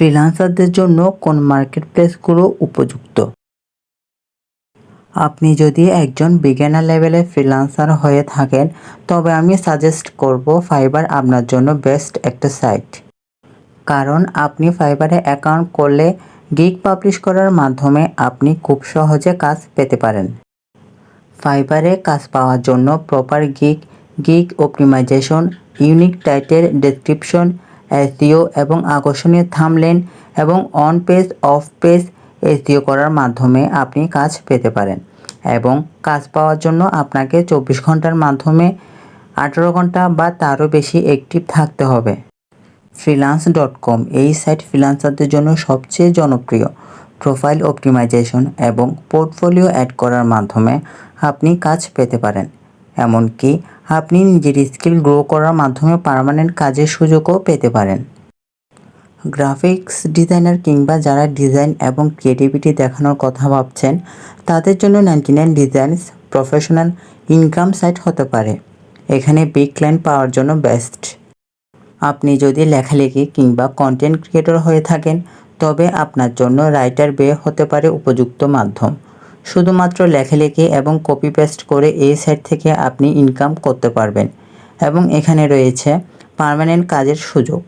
ফ্রিল্যান্সারদের জন্য কোন মার্কেট প্লেসগুলো উপযুক্ত? আপনি যদি একজন বিজ্ঞানার লেভেলের ফ্রিল্যান্সার হয়ে থাকেন, তবে আমি সাজেস্ট করব ফাইবার আপনার জন্য বেস্ট একটা সাইট কারণ আপনি ফাইবারে অ্যাকাউন্ট করলে গিগ পাবলিশ করার মাধ্যমে আপনি খুব সহজে কাজ পেতে পারেন। ফাইবারে কাজ পাওয়ার জন্য proper gig gig optimisation unique title description SEO এবং আকর্ষণীয় থামলেন এবং on page, off page SEO করার মাধ্যমে আপনি কাজ পেতে পারেন এবং কাজ পাওয়ার জন্য আপনাকে চব্বিশ ঘণ্টার মাধ্যমে আঠেরো ঘণ্টা বা তারও বেশি অ্যাক্টিভ থাকতে হবে। ফ্রিলান্স ডট কম এই সাইট ফ্রিলান্সারদের জন্য সবচেয়ে জনপ্রিয়। প্রোফাইল অপটিমাইজেশন এবং পোর্টফোলিও অ্যাড করার মাধ্যমে আপনি কাজ পেতে পারেন। এমনকি আপনি নিজের স্কিল গ্রো করার মাধ্যমে পার্মানেন্ট কাজের সুযোগও পেতে পারেন। গ্রাফিক্স ডিজাইনার কিংবা যারা ডিজাইন এবং ক্রিয়েটিভিটি দেখানোর কথা ভাবছেন, তাদের জন্য ninety nine designs professional income site হতে পারে। এখানে বিগ ক্লায়েন্ট পাওয়ার জন্য বেস্ট আপনি যদি লেখালেখি কিংবা কন্টেন্ট ক্রিয়েটর হয়ে থাকেন, তবে আপনার জন্য রাইটার বে হতে পারে উপযুক্ত মাধ্যম। শুধুমাত্র লেখালেখি এবং কপি পেস্ট করে এই সাইট থেকে আপনি ইনকাম করতে পারবেন। এবং এখানে রয়েছে পারমানেন্ট কাজের সুযোগ।